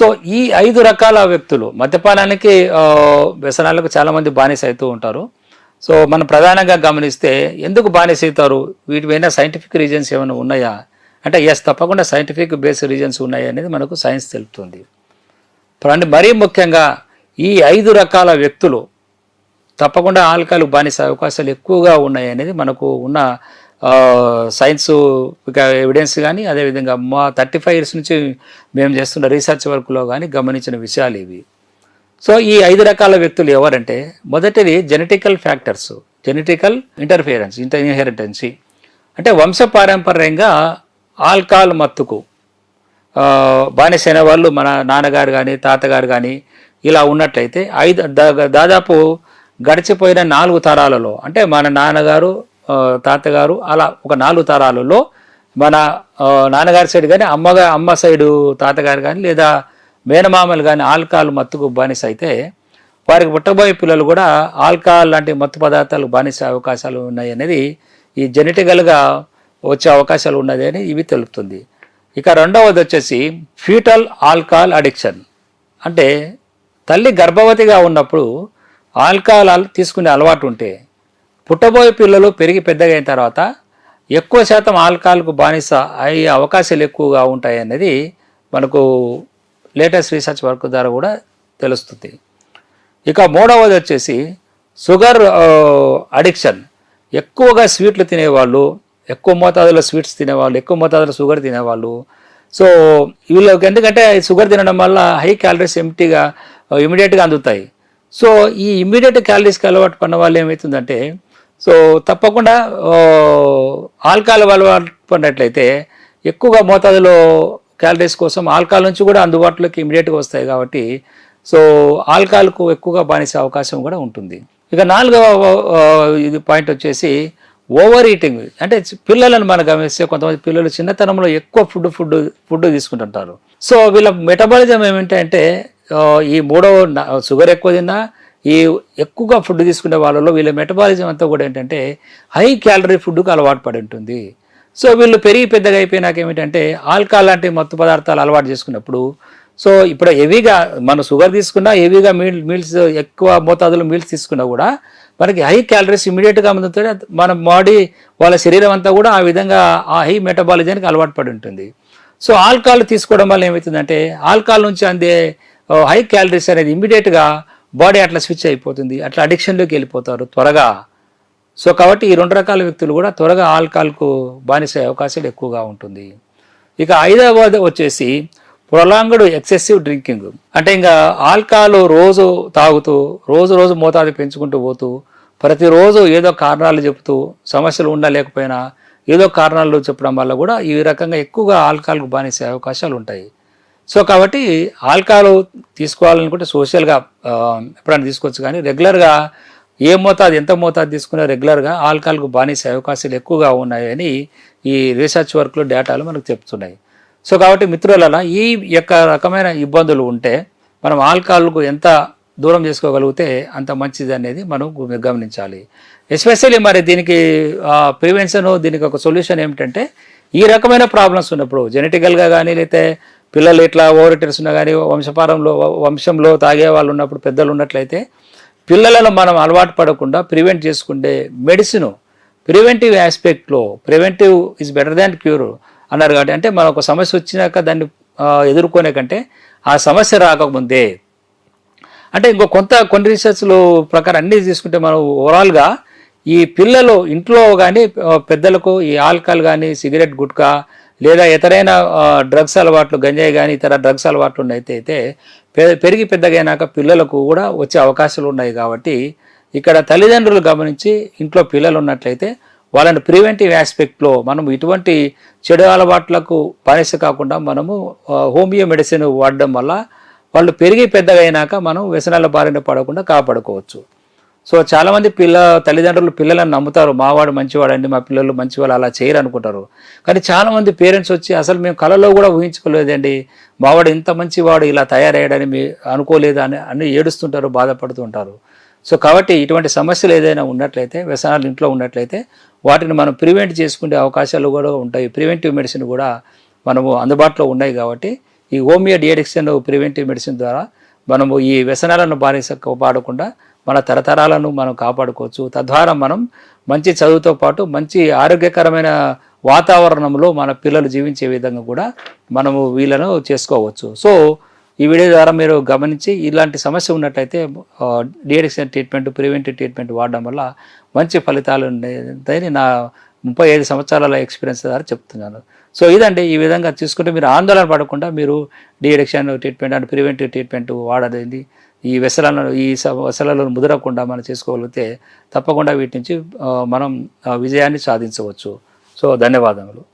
So ఈ ఐదు రకాల వ్యక్తులు మద్యపానానికి వ్యసనాలకు చాలామంది బానిస అవుతూ ఉంటారు. సో మనం ప్రధానంగా గమనిస్తే ఎందుకు బానిస అవుతారు? వీటిపైన సైంటిఫిక్ రీజన్స్ ఏమైనా ఉన్నాయా? అంటే ఎస్ తప్పకుండా సైంటిఫిక్ బేస్ రీజన్స్ ఉన్నాయి అనేది మనకు సైన్స్ తెలుపుతుంది. అంటే మరీ ముఖ్యంగా ఈ ఐదు రకాల వ్యక్తులు తప్పకుండా ఆల్కహాల్ బానిస అవకాశాలు ఎక్కువగా ఉన్నాయి అనేది మనకు ఉన్న సైన్స్ ఎవిడెన్స్ కానీ అదేవిధంగా మా థర్టీ ఫైవ్ ఇయర్స్ నుంచి మేము చేస్తున్న రీసెర్చ్ వర్క్లో కానీ గమనించిన విషయాలు ఇవి. సో ఈ ఐదు రకాల వ్యక్తులు ఎవరంటే మొదటిది genetical factors genetical interference inter inheritance అంటే వంశపారంపర్యంగా ఆల్కహాల్ మత్తుకు బానిసైన వాళ్ళు మన నాన్నగారు కానీ తాతగారు కానీ ఇలా ఉన్నట్లయితే ఐదు దా- దాదాపు గడిచిపోయిన నాలుగు తరాలలో అంటే మన నాన్నగారు తాతగారు అలా ఒక నాలుగు తరాలలో మన నాన్నగారి సైడ్ కానీ అమ్మగా అమ్మ సైడు తాతగారు కానీ లేదా మేనమామలు కానీ ఆల్కహాల్ మత్తుకు బానిస అయితే వారికి పుట్టబోయే పిల్లలు కూడా ఆల్కహాల్ లాంటి మత్తు పదార్థాలు బానిస అవకాశాలు ఉన్నాయి అనేది ఈ జెనెటికల్గా వచ్చే అవకాశాలు ఉన్నది అని ఇవి తెలుపుతుంది. ఇక రెండవది వచ్చేసి ఫ్యూటల్ ఆల్కహాల్ అడిక్షన్. అంటే తల్లి గర్భవతిగా ఉన్నప్పుడు ఆల్కహాల్ తీసుకునే అలవాటు ఉంటే పుట్టబోయే పిల్లలు పెరిగి పెద్దగైన తర్వాత ఎక్కువ శాతం ఆల్కహాల్కు బానిస అయ్యే అవకాశాలు ఎక్కువగా ఉంటాయి అనేది మనకు లేటెస్ట్ రీసెర్చ్ వర్క్ ద్వారా కూడా తెలుస్తుంది. ఇక మూడవది వచ్చేసి షుగర్ అడిక్షన్. ఎక్కువగా స్వీట్లు తినేవాళ్ళు ఎక్కువ మోతాదులో స్వీట్స్ తినేవాళ్ళు ఎక్కువ మోతాదులో షుగర్ తినేవాళ్ళు. సో వీళ్ళకి ఎందుకంటే షుగర్ తినడం వల్ల హై క్యాలరీస్ ఎంటీగా ఇమీడియట్గా అందుతాయి. సో ఈ ఇమీడియట్ క్యాలరీస్కి అలవాటు పడిన వాళ్ళు ఏమవుతుందంటే సో తప్పకుండా ఆల్కహాల్ అలవాటు పడినట్లయితే ఎక్కువగా మోతాదులో క్యాలరీస్ కోసం ఆల్కహాల్ నుంచి కూడా అందుబాటులోకి ఇమీడియట్గా వస్తాయి కాబట్టి సో ఆల్కహాల్కు ఎక్కువగా బానిసే అవకాశం కూడా ఉంటుంది. ఇక నాలుగవ ఇది పాయింట్ వచ్చేసి ఓవర్ ఈటింగ్. అంటే పిల్లలను మనం గమనిస్తే కొంతమంది పిల్లలు చిన్నతనంలో ఎక్కువ ఫుడ్ ఫుడ్ ఫుడ్ తీసుకుంటుంటారు. సో వీళ్ళ మెటబాలిజం ఏమిటంటే ఈ మూడవ షుగర్ ఎక్కువ తిన్నా ఈ ఎక్కువగా ఫుడ్ తీసుకునే వాళ్ళలో వీళ్ళ మెటబాలిజం అంతా కూడా ఏంటంటే హై క్యాలరీ ఫుడ్కు అలవాటు పడి ఉంటుంది. సో వీళ్ళు పెరిగి పెద్దగా అయిపోయినాక ఏమిటంటే ఆల్కహాల్ లాంటి మత్తు పదార్థాలు అలవాటు చేసుకున్నప్పుడు సో ఇప్పుడు హెవీగా మనం షుగర్ తీసుకున్నా హెవీగా మీల్ మీల్స్ ఎక్కువ మోతాదులో మీల్స్ తీసుకున్నా కూడా మనకి హై క్యాలరీస్ ఇమీడియట్గా అందుతుంటే మన బాడీ వాళ్ళ శరీరం అంతా కూడా ఆ విధంగా ఆ హై మెటబాలిజానికి అలవాటు పడి ఉంటుంది. సో ఆల్కహాల్ తీసుకోవడం వల్ల ఏమవుతుందంటే ఆల్కహాల్ నుంచి అందే హై క్యాలరీస్ అనేది ఇమీడియట్గా బాడీ అట్లా స్విచ్ అయిపోతుంది అట్లా అడిక్షన్లోకి వెళ్ళిపోతారు త్వరగా. సో కాబట్టి ఈ రెండు రకాల వ్యక్తులు కూడా త్వరగా ఆల్కహాల్కు బానిసే అవకాశాలు ఎక్కువగా ఉంటుంది. ఇక ఐదవది వచ్చేసి ప్రొలాంగ్డ్ ఎక్సెసివ్ డ్రింకింగ్. అంటే ఇంకా ఆల్కహాల్ రోజు తాగుతూ రోజు రోజు మోతాదు పెంచుకుంటూ పోతూ ప్రతిరోజు ఏదో కారణాలు చెబుతూ సమస్యలు ఉండలేకపోయినా ఏదో కారణాలు చెప్పడం వల్ల కూడా ఈ రకంగా ఎక్కువగా ఆల్కహాల్కు బానిసే అవకాశాలు ఉంటాయి. సో కాబట్టి ఆల్కహాల్ తీసుకోవాలనుకుంటే సోషల్గా ఎప్పుడైనా తీసుకోవచ్చు కానీ రెగ్యులర్గా ఏ మోతాదు ఎంత మోతాదు తీసుకున్నా రెగ్యులర్గా ఆల్కహాల్కు బానిసే అవకాశాలు ఎక్కువగా ఉన్నాయని ఈ రీసెర్చ్ వర్క్లో డేటాలు మనకు చెప్తున్నాయి. సో కాబట్టి మిత్రులలా ఈ యొక్క రకమైన ఇబ్బందులు ఉంటే మనం ఆల్కహాల్కు ఎంత దూరం చేసుకోగలిగితే అంత మంచిది అనేది మనం గమనించాలి. ఎస్పెషల్లీ మరి దీనికి ప్రివెన్షన్ దీనికి ఒక సొల్యూషన్ ఏమిటంటే ఈ రకమైన ప్రాబ్లమ్స్ ఉన్నప్పుడు జెనెటికల్గా కానీ లేకపోతే పిల్లలు ఇట్లా ఓవర్ ఉన్నా కానీ వంశపారంలో వంశంలో తాగే వాళ్ళు ఉన్నప్పుడు పెద్దలు ఉన్నట్లయితే పిల్లలను మనం అలవాటు పడకుండా ప్రివెంట్ చేసుకుంటే medicine preventive ఆస్పెక్ట్లో preventive is better than cure అన్నారు కాబట్టి అంటే మనం ఒక సమస్య వచ్చినాక దాన్ని ఎదుర్కొనే కంటే ఆ సమస్య రాకముందే. అంటే ఇంకో కొంత కొన్ని రీసెర్చ్లు ప్రకారం అన్ని తీసుకుంటే మనం ఓవరాల్గా ఈ పిల్లలు ఇంట్లో కానీ పెద్దలకు ఈ ఆల్కహాల్ కానీ సిగరెట్ గుట్కా లేదా ఇతరైన డ్రగ్స్ అలవాట్లు గంజాయి కానీ ఇతర డ్రగ్స్ అలవాట్లు ఉన్నైతే అయితే పె- పెరిగి పెద్దగైనాక పిల్లలకు కూడా వచ్చే అవకాశాలు ఉన్నాయి కాబట్టి ఇక్కడ తల్లిదండ్రులు గమనించి ఇంట్లో పిల్లలు ఉన్నట్లయితే వాళ్ళని ప్రివెంటివ్ ఆస్పెక్ట్లో మనం ఇటువంటి చెడు అలవాట్లకు బానిస కాకుండా మనము హోమియో మెడిసిన్ వాడడం వల్ల వాళ్ళు పెరిగి పెద్దగైనాక మనం వ్యసనాల బారిన పడకుండా కాపాడుకోవచ్చు. సో చాలామంది పిల్ల తల్లిదండ్రులు పిల్లలను నమ్ముతారు. మావాడు మంచివాడండి మా పిల్లలు మంచివాళ్ళు అలా చేయరు అనుకుంటారు. కానీ చాలామంది పేరెంట్స్ వచ్చి అసలు మేము కళలో కూడా ఊహించుకోలేదండి. మావాడు ఇంత మంచివాడు ఇలా తయారయ్యాడని మీ అనుకోలేదు అని అన్ని ఏడుస్తుంటారు బాధపడుతూ ఉంటారు. సో కాబట్టి ఇటువంటి సమస్యలు ఏదైనా ఉన్నట్లయితే వ్యసనాలు ఇంట్లో ఉన్నట్లయితే వాటిని మనం ప్రివెంట్ చేసుకునే అవకాశాలు కూడా ఉంటాయి. ప్రివెంటివ్ మెడిసిన్ కూడా మనము అందుబాటులో ఉన్నాయి కాబట్టి ఈ హోమియో డిఎడిక్షన్ ప్రివెంటివ్ మెడిసిన్ ద్వారా మనము ఈ వ్యసనాలను బానిస పాడకుండా మన తరతరాలను మనం కాపాడుకోవచ్చు. తద్వారా మనం మంచి చదువుతో పాటు మంచి ఆరోగ్యకరమైన వాతావరణంలో మన పిల్లలు జీవించే విధంగా కూడా మనము వీళ్ళను చేసుకోవచ్చు. సో ఈ వీడియో ద్వారా మీరు గమనించి ఇలాంటి సమస్య ఉన్నట్టయితే డిఎడిక్షన్ ట్రీట్మెంట్ ప్రివెంటివ్ ట్రీట్మెంట్ వాడడం వల్ల మంచి ఫలితాలు ఉండేదని నా ముప్పై ఐదు సంవత్సరాల ఎక్స్పీరియన్స్ ద్వారా చెప్తున్నాను. సో ఇదండి. ఈ విధంగా చూసుకుంటే మీరు ఆందోళన పడకుండా మీరు deaddiction treatment and preventive treatment వాడదండి ఈ వెసలను ఈ స- ముదరకుండా మనం చేసుకోగలిగితే తప్పకుండా వీటి నుంచి మనం విజయాన్ని సాధించవచ్చు. సో ధన్యవాదములు.